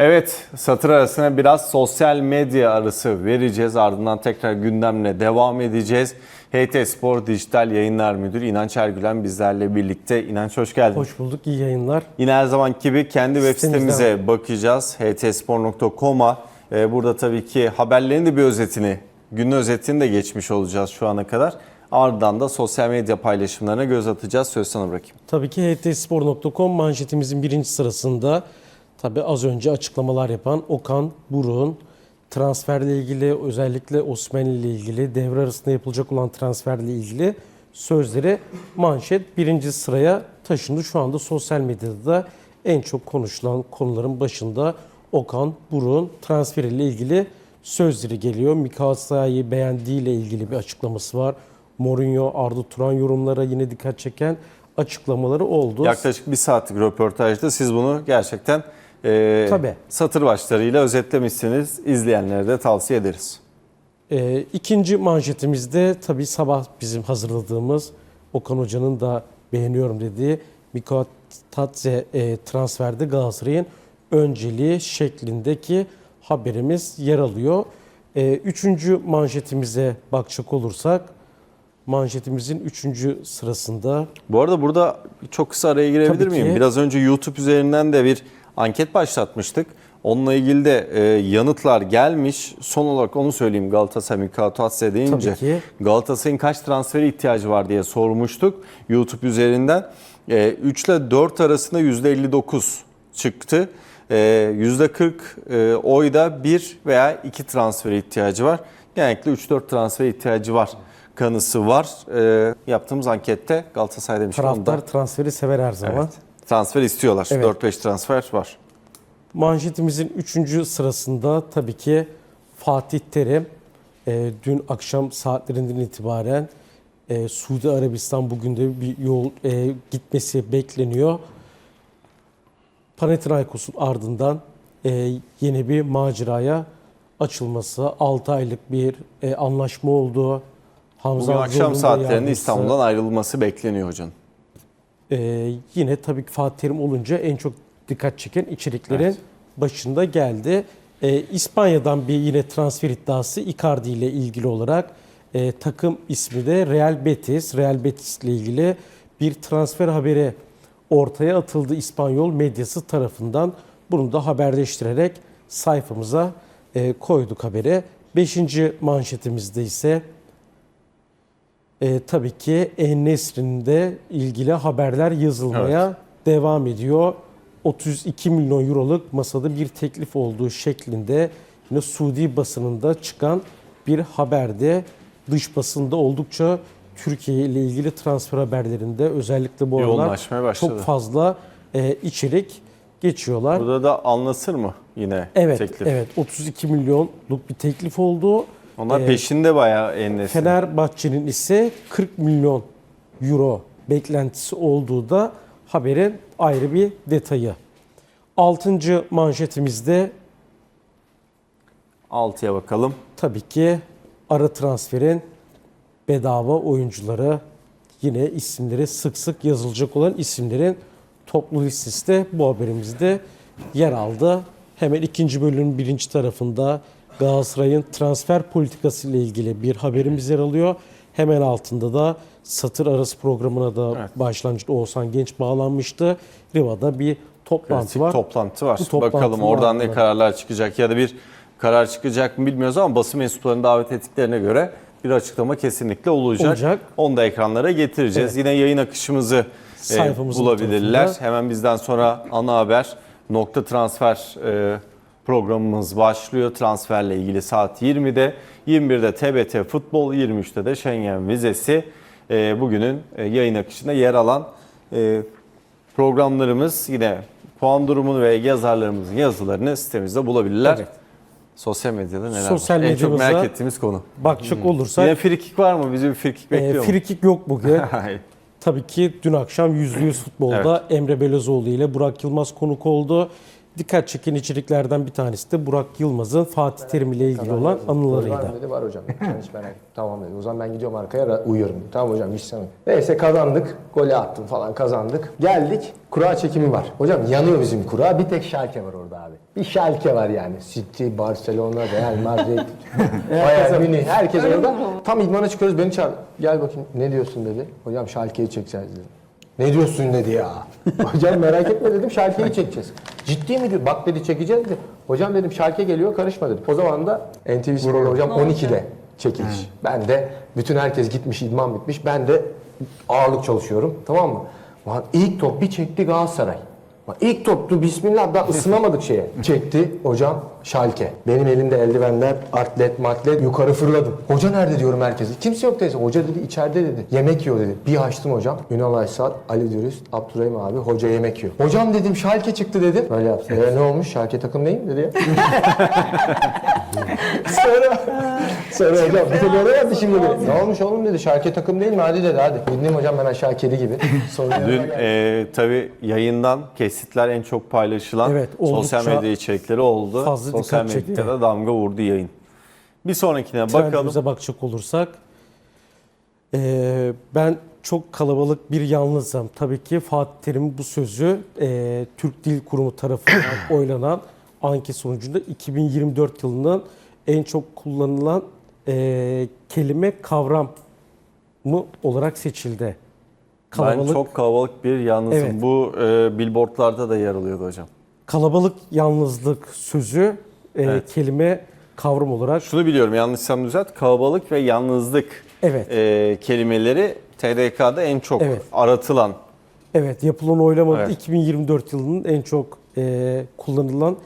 Evet, satır arasına biraz sosyal medya arası vereceğiz. Ardından tekrar gündemle devam edeceğiz. HT Spor Dijital Yayınlar Müdürü İnanç Ergülen bizlerle birlikte. İnanç hoş geldin. Hoş bulduk, iyi yayınlar. Yine her zamanki gibi kendi web sitemize bakacağız. htspor.com'a. Ee, Burada tabii ki haberlerin de bir özetini, günün özetini de geçmiş olacağız şu ana kadar. Ardından da sosyal medya paylaşımlarına göz atacağız. Söz sana bırakayım. Tabii ki htspor.com manşetimizin birinci sırasında tabii az önce açıklamalar yapan Okan Buruk'un transferle ilgili özellikle Osmanlı ile ilgili devre arasında yapılacak olan transferle ilgili sözleri manşet birinci sıraya taşındı. Şu anda sosyal medyada da en çok konuşulan konuların başında Okan Buruk'un transferiyle ilgili sözleri geliyor. Mika Saya'yı beğendiğiyle ilgili bir açıklaması var. Mourinho, Arda Turan yorumlara yine dikkat çeken açıklamaları oldu. Yaklaşık bir saatlik röportajda siz bunu gerçekten e, Tabii. satır başlarıyla özetlemişsiniz. İzleyenlere de tavsiye ederiz. Ee, ikinci manşetimizde tabii sabah bizim hazırladığımız Okan Hoca'nın da beğeniyorum dediği Miko Tatze e, transferde Galatasaray'ın önceliği şeklindeki haberimiz yer alıyor. Ee, üçüncü manşetimize bakacak olursak manşetimizin üçüncü sırasında Bu arada burada çok kısa araya girebilir Tabii ki. miyim? Biraz önce YouTube üzerinden de bir anket başlatmıştık. Onunla ilgili de e, yanıtlar gelmiş. Son olarak onu söyleyeyim Galatasaray Mikatatse deyince. Galatasaray'ın kaç transferi ihtiyacı var diye sormuştuk YouTube üzerinden. E, 3 ile 4 arasında %59 çıktı. E, %40 e, oyda 1 veya 2 transfere ihtiyacı var. Genellikle 3-4 transfere ihtiyacı var kanısı var. E, yaptığımız ankette Galatasaray demiş taraftar transferi sever her zaman. Evet. Transfer istiyorlar. Evet. 4-5 transfer var. Manşetimizin 3. sırasında tabii ki Fatih Terim e, dün akşam saatlerinden itibaren e, Suudi Arabistan bugün de bir yol e, gitmesi bekleniyor. Panathinaikos'un ardından e, yeni bir maceraya açılması, 6 aylık bir e, anlaşma olduğu, Hamza Bugün akşam saatlerinde yardımcısı. İstanbul'dan ayrılması bekleniyor hocam. Ee, yine tabii ki Fatih Terim olunca en çok dikkat çeken içeriklerin Evet. başında geldi. Ee, İspanya'dan bir yine transfer iddiası Icardi ile ilgili olarak e, takım ismi de Real Betis. Real Betis ile ilgili bir transfer haberi ortaya atıldı İspanyol medyası tarafından. Bunu da haberleştirerek sayfamıza e, koyduk haberi. Beşinci manşetimizde ise e, tabii ki En-Nesyri'nin de ilgili haberler yazılmaya devam ediyor. 32 milyon euroluk masada bir teklif olduğu şeklinde yine Suudi basınında çıkan bir haberde dış basında oldukça Türkiye ile ilgili transfer haberlerinde özellikle bu aralar çok fazla e, içerik geçiyorlar. Burada da anlatır mı yine evet, teklif? evet 32 milyonluk bir teklif oldu. Onlar Ee, peşinde bayağı en Fenerbahçe'nin ise 40 milyon euro beklentisi olduğu da haberin ayrı bir detayı. Altıncı manşetimizde 6'ya bakalım. tabii ki ara transferin bedava oyuncuları yine isimleri sık sık yazılacak olan isimlerin toplu listesi de bu haberimizde yer aldı. Hemen ikinci bölümün birinci tarafında Galatasaray'ın transfer politikası ile ilgili bir haberimiz yer alıyor. Hemen altında da satır arası programına da Evet. başlangıçta Oğuzhan Genç bağlanmıştı. Riva'da bir toplantı Klasik var. toplantı var. Bu toplantının Bakalım oradan ne ardından- kararlar çıkacak ya da bir karar çıkacak mı bilmiyoruz ama basın mensuplarını davet ettiklerine göre bir açıklama kesinlikle olacak. Olacak. Onu da ekranlara getireceğiz. Yine yayın akışımızı e, bulabilirler. tarafında. Hemen bizden sonra ana haber nokta transfer e, programımız başlıyor. Transferle ilgili saat 20'de. 21'de TBT Futbol, 23'te de Schengen vizesi. E, bugünün e, yayın akışında yer alan e, programlarımız yine puan durumunu ve yazarlarımızın yazılarını sitemizde bulabilirler. Evet. Sosyal medyada neler Sosyal var? En çok merak ettiğimiz konu. Bakacak olursak Yine frikik var mı? Bizi bir frikik e, bekliyor mu? frikik yok bugün. Tabii ki dün akşam %100 futbolda Emre Belözoğlu ile Burak Yılmaz konuk oldu. Dikkat çeken içeriklerden bir tanesi de Burak Yılmaz'ın Fatih Terim ile ilgili olan Var anılarıydı. dedi var hocam. Hiç merak. Tamam dedi. O zaman ben gidiyorum arkaya uyuyorum. Tamam hocam hiç sen. Neyse kazandık. Golü attım falan kazandık. Geldik. Kura çekimi var. Hocam yanıyor bizim kura. Bir tek Schalke var orada abi. Bir Schalke var yani. City, Barcelona, Real Madrid, Bayern Münih. Herkes orada. Tam idmana çıkıyoruz. Beni çağır. Gel bakayım. Ne diyorsun dedi. Hocam Schalke'yi çekeceğiz dedi. Ne diyorsun dedi ya. Hocam merak etme dedim Schalke'yi çekeceğiz. Ciddi mi diyor? Bak dedi çekeceğiz dedi. Hocam dedim Schalke geliyor karışma dedim. O zaman da NTV Spor'da hocam 12'de çekiliş. Ben de bütün herkes gitmiş idman bitmiş. Ben de ağırlık çalışıyorum. Tamam mı? Lan ilk top bir çekti Galatasaray. Lan İlk toptu bismillah daha ısınamadık şeye. Çekti hocam Şalke. Benim elimde eldivenler, atlet, matlet yukarı fırladım. Hoca nerede diyorum herkese. Kimse yok teyze. Hoca dedi içeride dedi. Yemek yiyor dedi. Bir açtım hocam. Ünal Aysal, Ali Dürüst, Abdurrahim abi hoca yemek yiyor. Hocam dedim Şalke çıktı dedim. Böyle yaptı. E, ne olmuş? Şalke takım değil mi dedi ya. sonra, sonra hocam bir de böyle yaptı şimdi dedi. Ne olmuş oğlum dedi. Şalke takım değil mi? Hadi dedi hadi. Dinleyeyim hocam ben aşağı kedi gibi. Sonra Dün e, tabii yayından kesitler en çok paylaşılan Evet, sosyal oldukça medya içerikleri oldu. fazla sosyal dikkat çekti. medyada damga vurdu yayın. Bir sonrakine bakalım. Trendimize bakacak olursak eee, ben çok kalabalık bir yalnızım. Tabii ki Fatih Terim'in bu sözü eee, Türk Dil Kurumu tarafından oylanan anket sonucunda 2024 yılının en çok kullanılan eee, kelime kavram mı olarak seçildi. Ben çok kalabalık bir yalnızım. Evet. Bu e, billboardlarda da yer alıyordu hocam. kalabalık yalnızlık sözü eee, Evet. kelime kavram olarak Şunu biliyorum yanlışsam düzelt. Kalabalık ve yalnızlık Evet. e, kelimeleri TDK'da en çok Evet. aratılan. Evet yapılan oylamada Evet. 2024 yılının en çok eee, kullanılan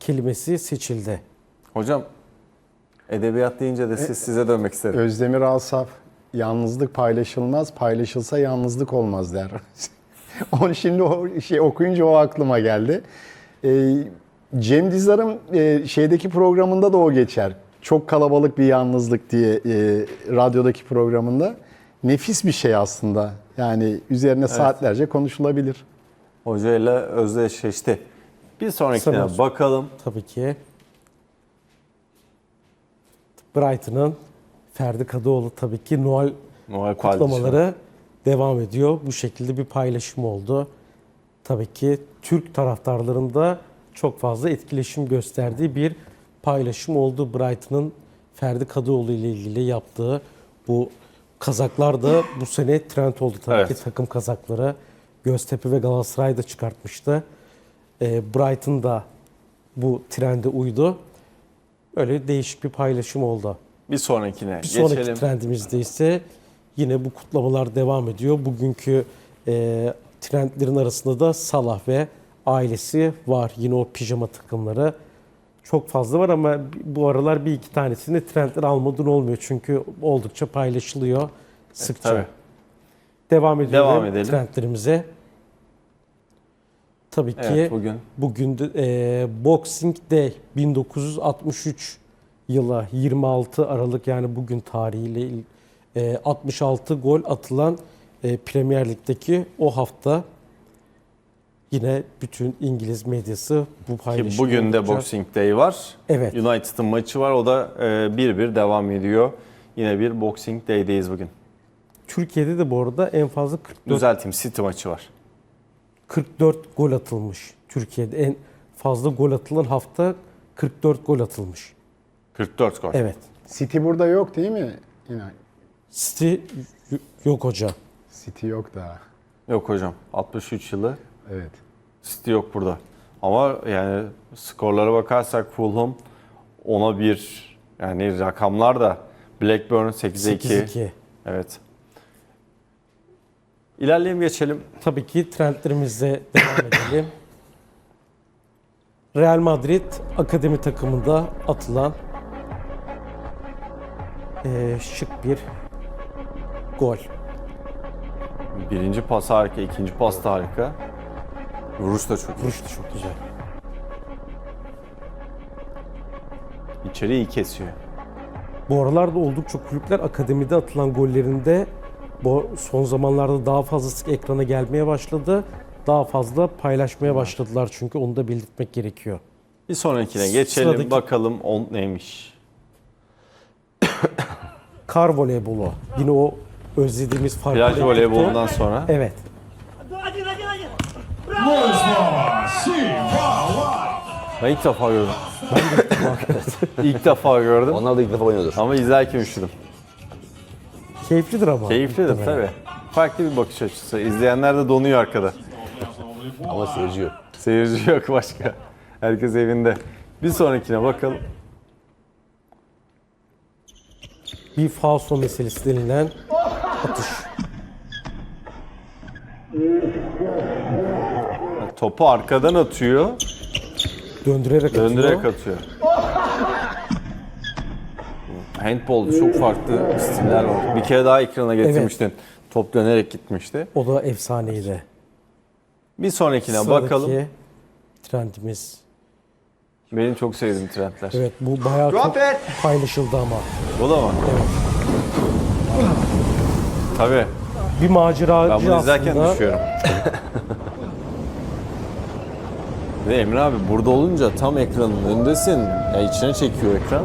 kelimesi seçildi. Hocam edebiyat deyince de siz size dönmek isterim. Özdemir Asaf yalnızlık paylaşılmaz, paylaşılsa yalnızlık olmaz der. Onu şimdi o şey okuyunca o aklıma geldi. Ee, Cem Dizdar'ın e, şeydeki programında da o geçer. Çok kalabalık bir yalnızlık diye e, radyodaki programında. Nefis bir şey aslında. Yani üzerine saatlerce konuşulabilir. Hoca ile özdeşleşti. Bir sonrakine bakalım. Tabii ki Brighton'ın Ferdi Kadıoğlu tabii ki Noel Noel kutlamaları devam ediyor. Bu şekilde bir paylaşım oldu. Tabii ki Türk taraftarlarında çok fazla etkileşim gösterdiği bir paylaşım oldu. Brighton'ın Ferdi Kadıoğlu ile ilgili yaptığı bu kazaklar da bu sene trend oldu tabii Evet. ki takım kazakları. Göztepe ve Galatasaray da çıkartmıştı. Ee, Brighton da bu trende uydu. Öyle değişik bir paylaşım oldu. Bir sonrakine Bir sonraki geçelim. trendimizde ise yine bu kutlamalar devam ediyor. Bugünkü e, trendlerin arasında da Salah ve ailesi var. Yine o pijama takımları çok fazla var ama bu aralar bir iki tanesini trendler almadan olmuyor. Çünkü oldukça paylaşılıyor sıkça. tabii. Devam ediyorum Devam edelim. trendlerimize. Tabii ki Evet bugün Bugün de e, Boxing Day 1963 yılı 26 Aralık yani bugün tarihiyle e, 66 gol atılan e, Premier Lig'deki o hafta yine bütün İngiliz medyası bu ki paylaşımı bugün de oldukça- Boxing Day var. Evet. United'ın maçı var. O da 1-1 devam ediyor. Yine bir Boxing Day'deyiz bugün. Türkiye'de de bu arada en fazla 44, Düzelteyim City maçı var. 44 gol atılmış. Türkiye'de en fazla gol atılan hafta 44 gol atılmış. 44 gol. Evet. City burada yok değil mi? Yine City yok hocam. City yok daha. Yok hocam 63 yılı Evet. City yok burada. Ama yani skorlara bakarsak Fulham 10'a 1 yani rakamlar da Blackburn 8'e 2. 8-2. Evet. İlerleyelim geçelim. Tabii ki trendlerimizle devam edelim. Real Madrid akademi takımında atılan eee, şık bir gol. Birinci pas harika, ikinci pas da harika. Vuruş da çok. Vuruş da çok güzel. İçeri iyi kesiyor. Bu aralarda oldukça kulüpler akademide atılan gollerinde bu son zamanlarda daha fazla sık ekrana gelmeye başladı. daha fazla paylaşmaya başladılar çünkü onu da belirtmek gerekiyor. Bir sonrakine geçelim Sıradaki- bakalım on neymiş. Kar voleybolu. Yine o özlediğimiz farklı. Plaj renkte. voleybolundan sonra Evet. Один, один, один! ben ilk defa gördüm. ilk defa gördüm Onlar da ilk defa oynuyordur. ama izlerken üşüdüm. Keyiflidir ama. Keyiflidir tabii. Farklı bir bakış açısı. İzleyenler de donuyor arkada. Ama seyirci yok. Seyirci yok başka. Herkes evinde. Bir sonrakine bakalım. Bir falso meselesi denilen atış. Topu arkadan atıyor, Döndürerek atıyor. döndürerek atıyor. Handball'da çok farklı stiller var. Bir kere daha ekrana getirmiştin. Top dönerek gitmişti. O da efsaneydi. Bir sonrakine Sıradaki bakalım. trendimiz. Benim çok sevdiğim trendler. Evet bu bayağı çok paylaşıldı ama. Bu da mı? Tabii. Bir maceracı Ben bunu izlerken aslında. düşüyorum. Ve Emre abi burada olunca tam ekranın önündesin. Ya içine çekiyor ekran.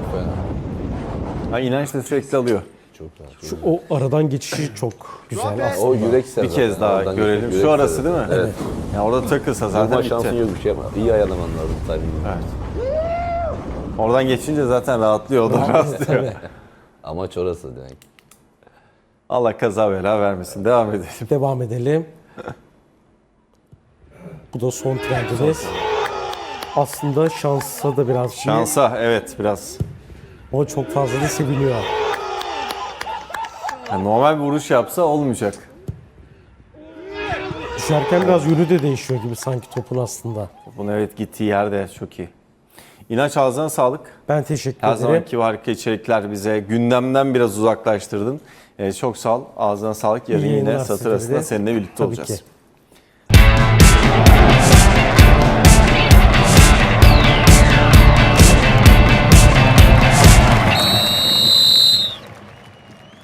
Ha inanç da sürekli alıyor. Çok rahat. Şu, o aradan geçişi çok güzel aslında. O yürek Bir kez daha Oradan görelim. Şu arası değil mi? Evet. Ya orada takılsa Zaten zaten şansın bitti. yok bir şey ama iyi ayarlaman lazım timing'i. Evet. Oradan geçince zaten rahatlıyor. O da rahatlıyor. Tabii. Amaç orası demek. Allah kaza bela vermesin. Devam edelim. Devam edelim. Bu da son trendimiz. Aslında şansa da biraz şey Şansa evet biraz. Ama çok fazla da seviniyor. Yani normal bir vuruş yapsa olmayacak. Düşerken biraz yönü de değişiyor gibi sanki topun aslında. Bunun evet gittiği yerde çok iyi. İnanç ağzına sağlık. Ben teşekkür Her ederim. zamanki bu harika içerikler bize gündemden biraz uzaklaştırdın. Ee, çok sağ ol. Ağzına sağlık. Yarın yine satır arasında seninle birlikte Tabii olacağız. ki.